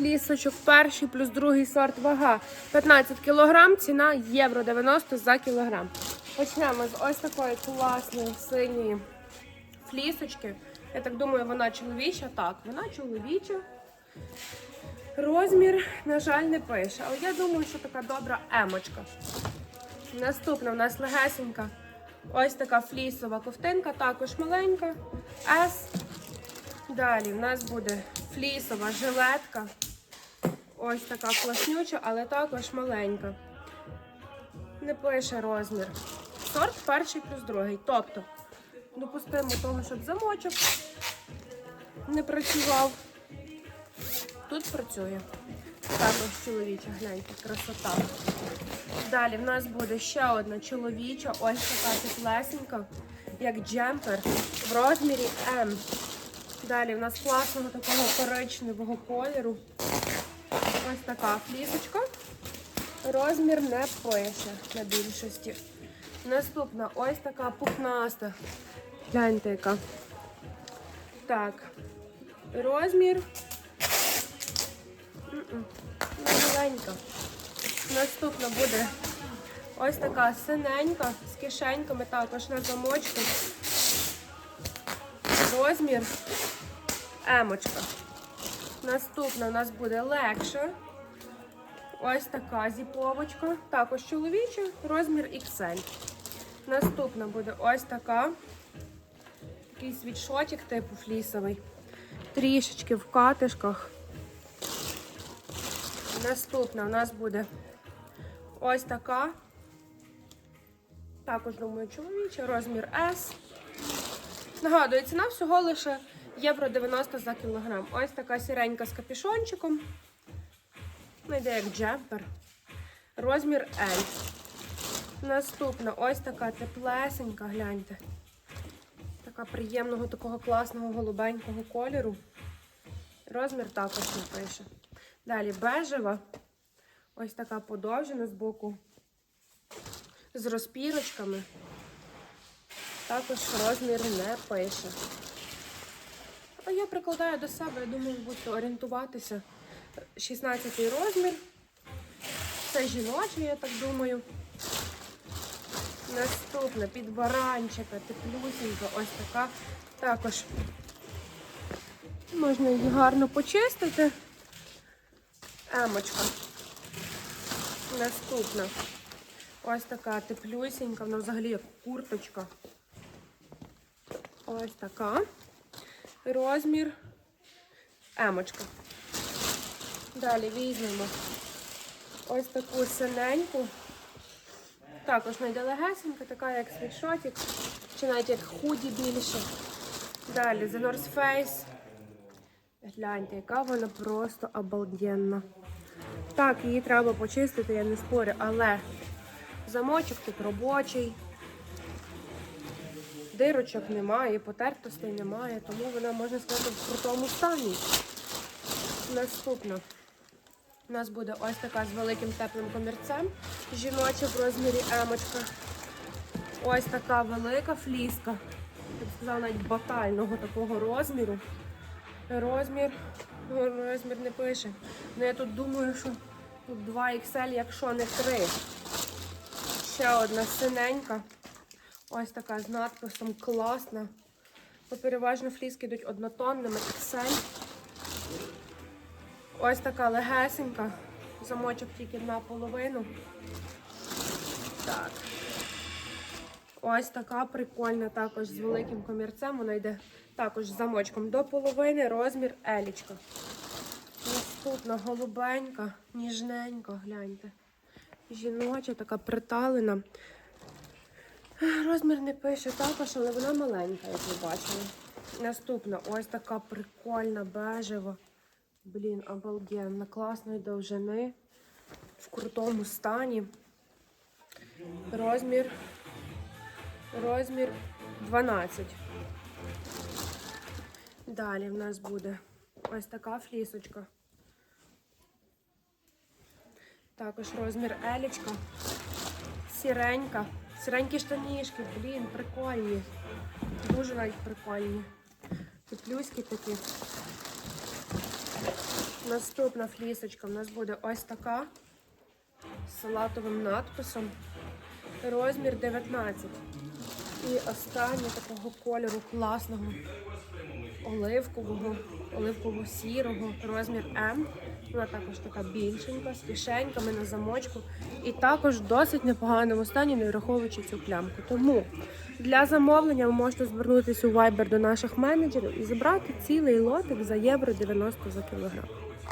Лісочок перший плюс другий сорт вага 15 кг, ціна євро 90 за кілограм. Почнемо з ось такої класної синьої флісочки. Я так думаю, вона чоловіча. Так, вона чоловіча. Розмір, на жаль, не пише, але я думаю, що така добра емочка. Наступна в нас легесенька. Ось така флісова ковтинка, також маленька. S. Далі в нас буде флісова жилетка. Ось така класнюча, але також маленька. Не пише розмір. Сорт перший плюс другий. Тобто, допустимо того, щоб замочок не працював. Тут працює. Також чоловіча, гляньте, красота. Далі в нас буде ще одна чоловіча, ось така теплесенька, як джемпер в розмірі М. Далі в нас класного такого коричневого кольору. Ось така флісочка. Розмір не пише на більшості. Наступна ось така пухнаста. Гляньте яка. Так. Розмір. Маленька. Наступна буде ось така синенька з кишеньками також на замочку. Розмір емочка. Наступна у нас буде легша. Ось така зіповочка. Також чоловіча, розмір XL. Наступна буде ось така. Такий світшотик типу флісовий. Трішечки в катишках. Наступна у нас буде ось така. Також, думаю, чоловіча, розмір S. Нагадую, ціна всього лише євро 90 за кілограм. Ось така сіренька з капюшончиком. Йде як джемпер. Розмір L. Наступна ось така теплесенька, гляньте. Така приємного, такого класного голубенького кольору. Розмір також не пише. Далі бежева. Ось така подовжена з боку. З розпірочками. Також розмір не пише. А я прикладаю до себе, я думаю, будете орієнтуватися. 16 розмір. Це жіночий, я так думаю. Наступна під баранчика, теплюсінька, ось така. Також можна її гарно почистити. Емочка. Наступна. Ось така теплюсінька, вона взагалі як курточка. Ось така. Розмір емочка. Далі візьмемо ось таку синеньку. Також найде легесенька, така як світшотик, чи навіть як худі більше. Далі The North Face. Гляньте, яка вона просто обалденна. Так, її треба почистити, я не спорю, але замочок тут робочий. Дирочок немає, потертостей немає, тому вона, можна сказати, в крутому стані. Наступна. У нас буде ось така з великим теплим комірцем. Жіноча в розмірі емочка. Ось така велика фліска. Я б сказала, навіть батального такого розміру. Розмір, ну, розмір не пише. Ну я тут думаю, що тут 2 XL, якщо не 3. Ще одна синенька. Ось така з надписом класна. Бо переважно фліски йдуть однотонними XL. Ось така легесенька. Замочок тільки наполовину. Так. Ось така прикольна, також з великим комірцем. Вона йде також з замочком до половини, розмір елічка. Наступна голубенька, ніжненька, гляньте. Жіноча, така приталена. Розмір не пише також, але вона маленька, як ви бачили. Наступна ось така прикольна, бежева. Блін, обалденна, класної довжини. В крутому стані. Розмір. Розмір 12. Далі в нас буде ось така флісочка. Також розмір елічка. Сіренька. Сіренькі штанішки, блін, прикольні. Дуже навіть прикольні. Теплюські такі. Наступна флісочка в нас буде ось така з салатовим надписом. Розмір 19. І остання такого кольору класного оливкового, оливково-сірого, розмір М. Вона також така більшенька, з кишеньками на замочку. І також в досить непоганому стані, не враховуючи цю плямку. Тому для замовлення ви можете звернутися у Viber до наших менеджерів і забрати цілий лотик за євро 90 за кілограм.